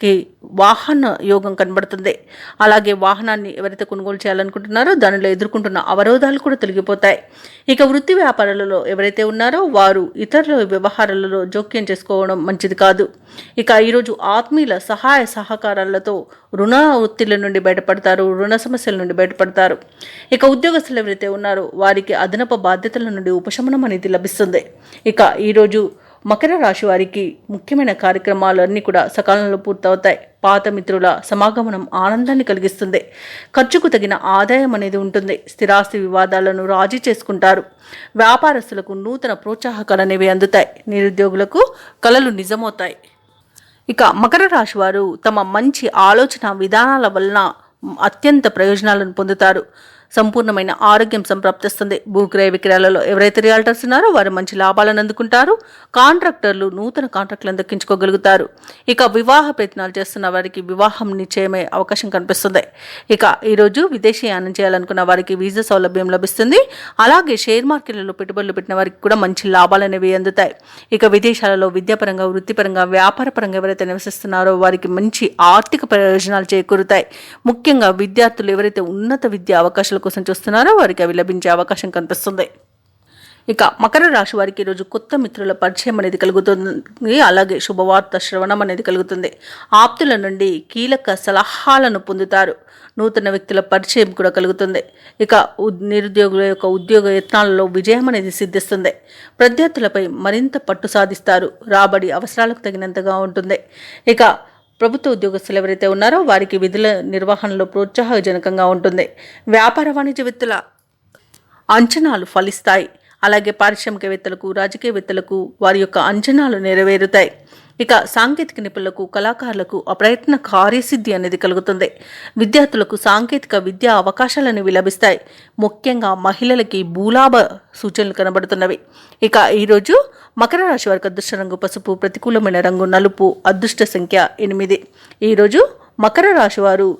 కి వాహన యోగం కనబడుతుంది. అలాగే వాహనాన్ని ఎవరైతే కొనుగోలు చేయాలనుకుంటున్నారో దానిలో ఎదుర్కొంటున్న అవరోధాలు కూడా తొలగిపోతాయి. ఇక వృత్తి వ్యాపారాలలో ఎవరైతే ఉన్నారో వారు ఇతరుల వ్యవహారాలలో జోక్యం చేసుకోవడం మంచిది కాదు. ఇక ఈరోజు ఆత్మీయుల సహాయ సహకారాలతో రుణ ఒత్తిళ్ళ నుండి బయటపడతారు రుణ సమస్యల నుండి బయటపడతారు. ఇక ఉద్యోగస్తులు ఎవరైతే ఉన్నారో వారికి అదనపు బాధ్యతల నుండి ఉపశమనం అనేది లభిస్తుంది. ఇక ఈరోజు మకర రాశి వారికి ముఖ్యమైన కార్యక్రమాలు అన్నీ కూడా సకాలంలో పూర్తవుతాయి. పాత మిత్రుల సమాగమనం ఆనందాన్ని కలిగిస్తుంది. ఖర్చుకు తగిన ఆదాయం అనేది ఉంటుంది. స్థిరాస్తి వివాదాలను రాజీ చేసుకుంటారు. వ్యాపారస్తులకు నూతన ప్రోత్సాహకాలు అనేవి అందుతాయి. నిరుద్యోగులకు కలలు నిజమవుతాయి. ఇక మకర రాశి వారు తమ మంచి ఆలోచన విధానాల వలన అత్యంత ప్రయోజనాలను పొందుతారు. సంపూర్ణమైన ఆరోగ్యం సంప్రాప్తిస్తుంది. భూక్రయ విక్రయాలలో ఎవరైతే రియాల్టర్స్ ఉన్నారో వారు మంచి లాభాలను అందుకుంటారు. కాంట్రాక్టర్లు నూతన కాంట్రాక్టులను దక్కించుకోగలుగుతారు. ఇక వివాహ ప్రయత్నాలు చేస్తున్న వారికి వివాహం నిశ్చయమే అవకాశం కనిపిస్తుంది. ఇక ఈరోజు విదేశీయానం చేయాలనుకున్న వారికి వీసా సౌలభ్యం లభిస్తుంది. అలాగే షేర్ మార్కెట్లలో పెట్టుబడులు పెట్టిన వారికి కూడా మంచి లాభాలు అనేవి అందుతాయి. ఇక విదేశాలలో విద్యాపరంగా వృత్తిపరంగా వ్యాపారపరంగా ఎవరైతే నివసిస్తున్నారో వారికి మంచి ఆర్థిక ప్రయోజనాలు చేకూరుతాయి. ముఖ్యంగా విద్యార్థులు ఎవరైతే ఉన్నత విద్యా అవకాశాలు కోసం చూస్తున్నారో వారికి అవి లభించే అవకాశం కనిపిస్తుంది. ఇక మకర రాశి వారికి ఈరోజు కొత్త మిత్రుల పరిచయం అనేది కలుగుతుంది. అలాగే శుభవార్త శ్రవణం అనేది కలుగుతుంది. ఆప్తుల నుండి కీలక సలహాలను పొందుతారు. నూతన వ్యక్తుల పరిచయం కూడా కలుగుతుంది. ఇక ఉద్- నిరుద్యోగుల యొక్క ఉద్యోగ యత్నాలలో విజయం అనేది సిద్ధిస్తుంది. ప్రత్యర్థులపై మరింత పట్టు సాధిస్తారు. రాబడి అవసరాలకు తగినంతగా ఉంటుంది. ఇక ప్రభుత్వ ఉద్యోగస్తులు ఎవరైతే ఉన్నారో వారికి విధుల నిర్వహణలో ప్రోత్సాహజనకంగా ఉంటుంది. వ్యాపార వాణిజ్యవేత్తల అంచనాలు ఫలిస్తాయి. అలాగే పారిశ్రామికవేత్తలకు రాజకీయవేత్తలకు వారి యొక్క అంచనాలు నెరవేరుతాయి. ఇక సాంకేతిక నిపుణులకు కళాకారులకు అప్రయత్న కార్యసిద్ధి అనేది కలుగుతుంది. విద్యార్థులకు సాంకేతిక విద్యా అవకాశాలు అనేవి లభిస్తాయి. ముఖ్యంగా మహిళలకి భూలాభ సూచనలు కనబడుతున్నవి. ఇక ఈరోజు మకర రాశి వారికి అదృష్ట రంగు పసుపు ప్రతికూలమైన రంగు నలుపు అదృష్ట సంఖ్య ఎనిమిది. ఈరోజు మకర రాశి వారు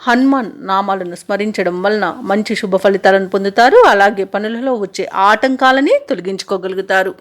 హనుమాన్ నామాలను స్మరించడం వలన మంచి శుభ ఫలితాలను పొందుతారు. అలాగే పనులలో వచ్చే ఆటంకాలని తొలగించుకోగలుగుతారు.